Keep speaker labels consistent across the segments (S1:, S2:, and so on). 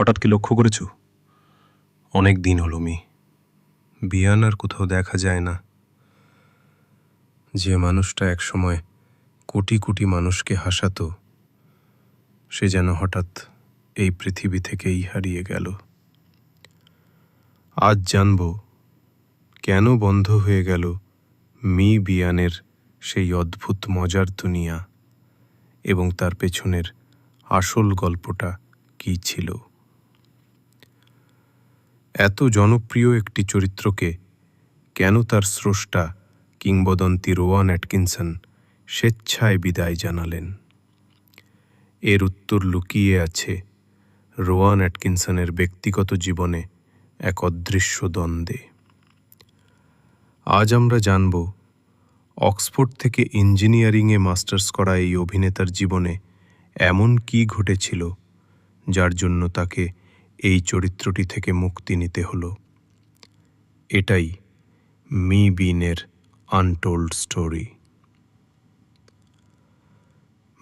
S1: হঠাৎ কি লক্ষ্য করেছ? অনেক দিন হলো মি। বিয়ান আর কোথাও দেখা যায় না। যে মানুষটা একসময় কোটি কোটি মানুষকে হাসাতো, সে যেন হঠাৎ এই পৃথিবী থেকেই হারিয়ে গেল। আজ জানব কেন বন্ধ হয়ে গেল মি বিয়ানের সেই অদ্ভুত মজার দুনিয়া এবং তার পেছনের আসল গল্পটা কী ছিল। এত জনপ্রিয় একটি চরিত্রকে কেন তার স্রষ্টা কিংবদন্তি রোয়ান অ্যাটকিনসন স্বেচ্ছায় বিদায় জানালেন? এর উত্তর লুকিয়ে আছে রোয়ান অ্যাটকিনসনের ব্যক্তিগত জীবনে এক অদৃশ্য দ্বন্দ্বে। আজ আমরা জানব, অক্সফোর্ড থেকে ইঞ্জিনিয়ারিংয়ে মাস্টার্স করা এই অভিনেতার জীবনে এমন কি ঘটেছিল, যার জন্য তাকে এই চরিত্রটি থেকে মুক্তি নিতে হল। এটাই মি বিনের আনটোল্ড স্টোরি।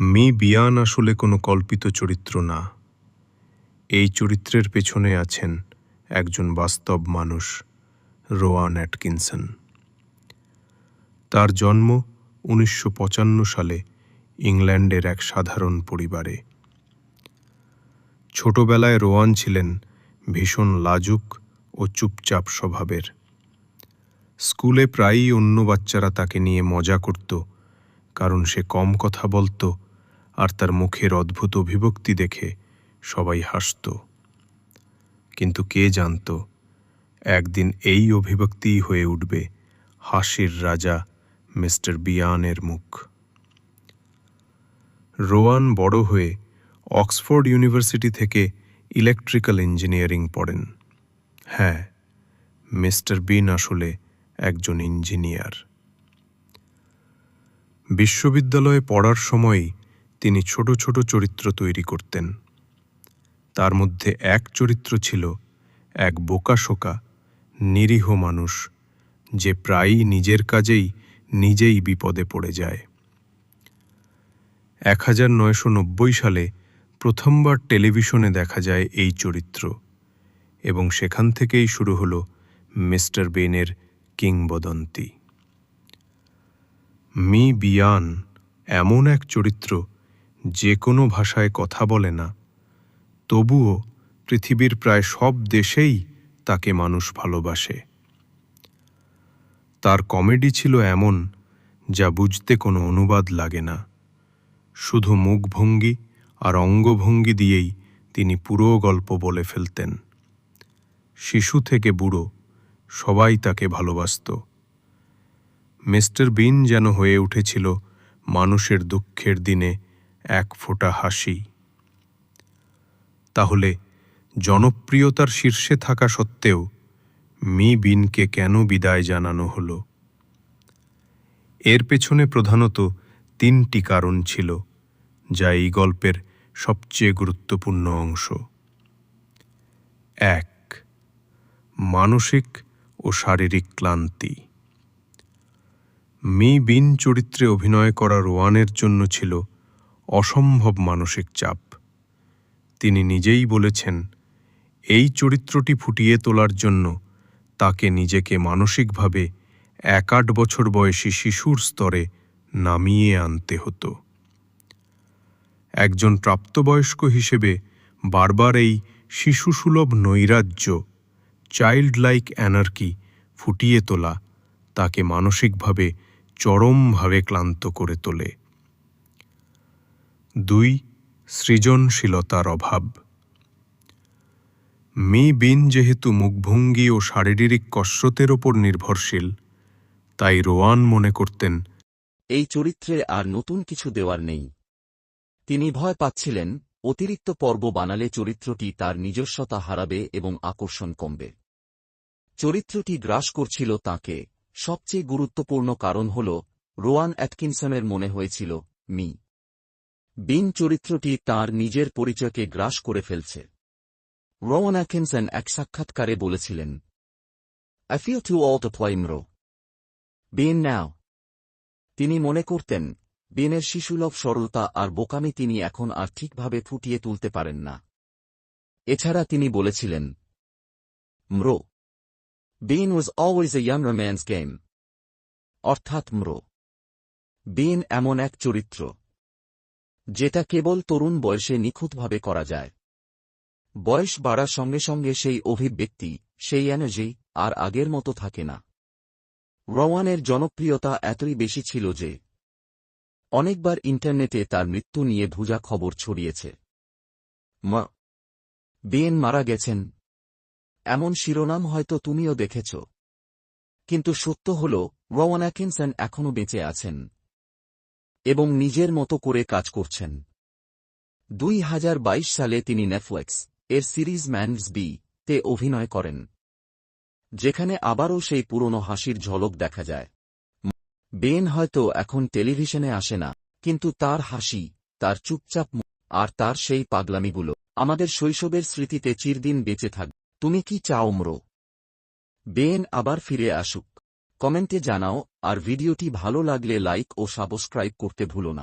S1: মি বিয়ান আসলে কোনো কল্পিত চরিত্র না। এই চরিত্রের পেছনে আছেন একজন বাস্তব মানুষ, রোয়ান অ্যাটকিনসন। তার জন্ম উনিশশো সালে ইংল্যান্ডের এক সাধারণ পরিবারে। ছোটবেলায় রোয়ান ছিলেন ভীষণ লাজুক ও চুপচাপ স্বভাবের। স্কুলে প্রায়ই অন্য বাচ্চারা তাকে নিয়ে মজা করত, কারণ সে কম কথা বলতো আর তার মুখের অদ্ভুত অভিভক্তি দেখে সবাই হাসত। কিন্তু কে জানত, একদিন এই অভিব্যক্তিই হয়ে উঠবে হাসির রাজা মিস্টার বিয়ানের মুখ। রোয়ান বড় হয়ে অক্সফোর্ড ইউনিভার্সিটি থেকে ইলেকট্রিক্যাল ইঞ্জিনিয়ারিং পড়েন। হ্যাঁ মিস্টার বিন আসলে একজন ইঞ্জিনিয়ার। বিশ্ববিদ্যালয়ে পড়ার সময়ই তিনি ছোট ছোট চরিত্র তৈরি করতেন। তার মধ্যে এক চরিত্র ছিল এক বোকাশোকা, নিরীহ মানুষ, যে প্রায়ই নিজের কাজেই নিজেই বিপদে পড়ে যায়। এক হাজার নয়শো নব্বই সালে প্রথমবার টেলিভিশনে দেখা যায় এই চরিত্র এবং সেখান থেকেই শুরু হল মিস্টার বেনের কিংবদন্তি। মি বিয়ান এমন এক চরিত্র যে কোনো ভাষায় কথা বলে না, তবুও পৃথিবীর প্রায় সব দেশেই তাকে মানুষ ভালোবাসে। তার কমেডি ছিল এমন যা বুঝতে কোনো অনুবাদ লাগে না, শুধু মুখভঙ্গি আর অঙ্গভঙ্গি দিয়েই তিনি পুরো গল্প বলে ফেলতেন। শিশু থেকে বুড়ো, সবাই তাকে ভালোবাসত। মিস্টার বিন যেন হয়ে উঠেছিল মানুষের দুঃখের দিনে এক ফোঁটা হাসি। তাহলে জনপ্রিয়তার শীর্ষে থাকা সত্ত্বেও মি বিনকে কেন বিদায় জানানো হল? এর পেছনে প্রধানত তিনটি কারণ ছিল, যা এই গল্পের সবচেয়ে গুরুত্বপূর্ণ অংশ। এক, মানসিক ও শারীরিক ক্লান্তি। মি বিন চরিত্রে অভিনয় করা রোয়ানের জন্য ছিল অসম্ভব মানসিক চাপ। তিনি নিজেই বলেছেন, এই চরিত্রটি ফুটিয়ে তোলার জন্য তাকে নিজেকে মানসিকভাবে এক আট বছর বয়সী শিশুর স্তরে নামিয়ে আনতে হতো। একজন প্রাপ্তবয়স্ক হিসেবে বারবার এই শিশুসুলভ নৈরাজ্য চাইল্ড লাইক অ্যানার্কি ফুটিয়ে তোলা, তাকে মানসিকভাবে চরমভাবে ক্লান্ত করে তোলে। দুই, সৃজনশীলতার অভাব। মি বিন যেহেতু মুখভঙ্গি ও শারীরিক কসরতের ওপর নির্ভরশীল, তাই রোয়ান মনে করতেন,
S2: এই চরিত্রে আর নতুন কিছু দেওয়ার নেই। তিনি ভয় পাচ্ছিলেন, অতিরিক্ত পর্ব বানালে চরিত্রটি তার নিজস্বতা হারাবে এবং আকর্ষণ কমবে। চরিত্রটি গ্রাস করছিল তাকে। সবচেয়ে গুরুত্বপূর্ণ কারণ হল, রোয়ান অ্যাটকিনসনের মনে হয়েছিল, মি। বিন চরিত্রটি তার নিজের পরিচয়কে গ্রাস করে ফেলছে। রোয়ান অ্যাটকিনসন এক সাক্ষাৎকারে বলেছিলেন feel to play Mr Bean, now. তিনি মনে করতেন বিনের শিশুলভ সরলতা আর বোকামি তিনি এখন আর ঠিকভাবে ফুটিয়ে তুলতে পারেন না। এছাড়া তিনি বলেছিলেন, Mr. Bean was always a young man's game. অর্থাৎ ম্রো। বেন এমন এক চরিত্র, যেটা কেবল তরুণ বয়সে নিখুঁতভাবে করা যায়। বয়স বাড়ার সঙ্গে সঙ্গে সেই অভিব্যক্তি সেই এনার্জি আর আগের মতো থাকে না। রওয়ানের জনপ্রিয়তা এতই বেশি ছিল যে অনেকবার ইন্টারনেটে তার মৃত্যু নিয়ে ভুজা খবর ছড়িয়েছে। ম বেন মারা গেছেন। এমন শিরোনাম হয়তো তুমিও দেখেছ। কিন্তু সত্য হল রওয়ান অ্যাকিনসন এখনও বেঁচে আছেন। এবং নিজের মতো করে কাজ করছেন। দুই হাজার বাইশ সালে তিনি নেটফ্লিক্স এর সিরিজ ম্যানস বি তে অভিনয় করেন। যেখানে আবারও সেই পুরনো হাসির ঝলক দেখা যায়। বেন হয়তো এখন টেলিভিশনে আসে না, কিন্তু তার হাসি, তার চুপচাপ আর তার সেই পাগলামিগুলো, আমাদের শৈশবের স্মৃতিতে চিরদিন বেঁচে থাক, তুমি কি চাও ম্রো? বেন আবার ফিরে আসুক। কমেন্টে জানাও, আর ভিডিওটি ভালো লাগলে লাইক ও সাবস্ক্রাইব করতে ভুলো না।